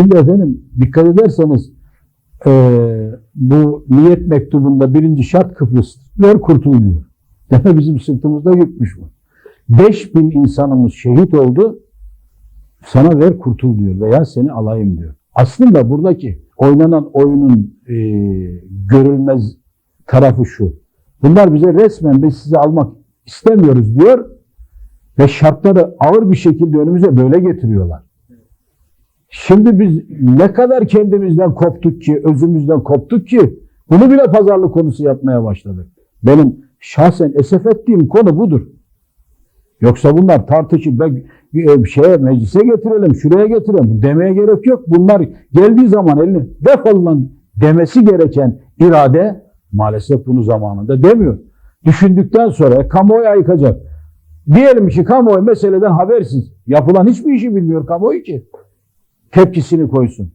Şimdi efendim dikkat ederseniz eee, bu niyet mektubunda birinci şart Kıbrıs ver kurtul diyor. Deme bizim sırtımızda yükmüş bu. 5000 insanımız şehit oldu. Sana ver kurtul diyor veya seni alayım diyor. Aslında buradaki oynanan oyunun eee, görülmez tarafı şu. Bunlar bize resmen biz sizi almak istemiyoruz diyor ve şartları ağır bir şekilde önümüze böyle getiriyorlar. Şimdi biz ne kadar kendimizden koptuk ki, özümüzden koptuk ki bunu bile pazarlık konusu yapmaya başladık. Benim şahsen esef ettiğim konu budur. Yoksa bunlar tartışıp e, şeye meclise getirelim, şuraya getirelim. Demeye gerek yok. Bunlar geldiği zaman elini defol lan demesi gereken irade maalesef bunu zamanında demiyor. Düşündükten sonra kamuoyu ayıkacak. Diyelim ki kamuoyu meseleden habersiz. Yapılan hiçbir işi bilmiyor kamuoyu ki. Tepkisini koysun.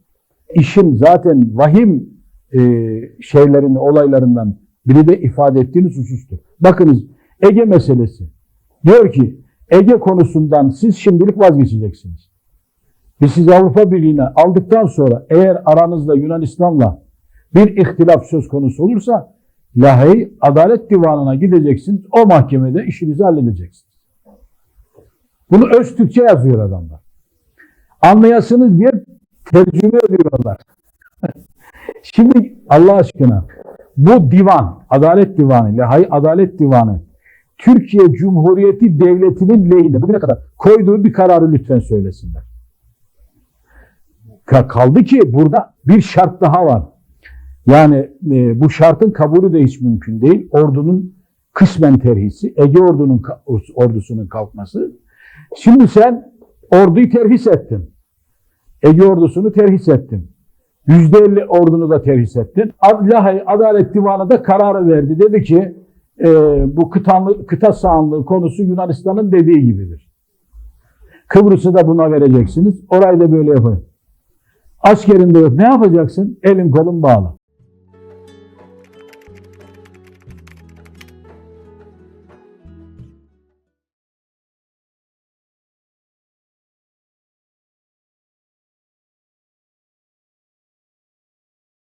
İşin zaten vahim e, şeylerin, olaylarından biri de ifade ettiğiniz husustur. Bakınız Ege meselesi. Diyor ki Ege konusundan siz şimdilik vazgeçeceksiniz. Biz sizi Avrupa Birliği'ne aldıktan sonra eğer aranızda Yunanistan'la bir ihtilaf söz konusu olursa Lahey Adalet Divanı'na gideceksiniz. O mahkemede işinizi halledeceksiniz. Bunu öz Türkçe yazıyor adamlar. Anlayasınız diye tercüme ediyorlar. Şimdi Allah aşkına bu divan, Adalet Divanı, Lahey Adalet Divanı Türkiye Cumhuriyeti Devleti'nin lehine bugüne kadar koyduğu bir kararı lütfen söylesinler. Ka- Kaldı ki burada bir şart daha var. Yani e, bu şartın kabulü de hiç mümkün değil. Ordunun kısmen terhisi, Ege ordunun ordusunun kalkması. Şimdi sen orduyu terhis ettin. Ege ordusunu terhis ettin. Yüzde elli ordunu da terhis ettin. Lahey Adalet Divanı da kararı verdi. Dedi ki e, bu kıtanlı, kıta sahanlığı konusu Yunanistan'ın dediği gibidir. Kıbrıs'ı da buna vereceksiniz. Orayı da böyle yapın. Askerinde yok. Ne yapacaksın? Elin kolun bağlı.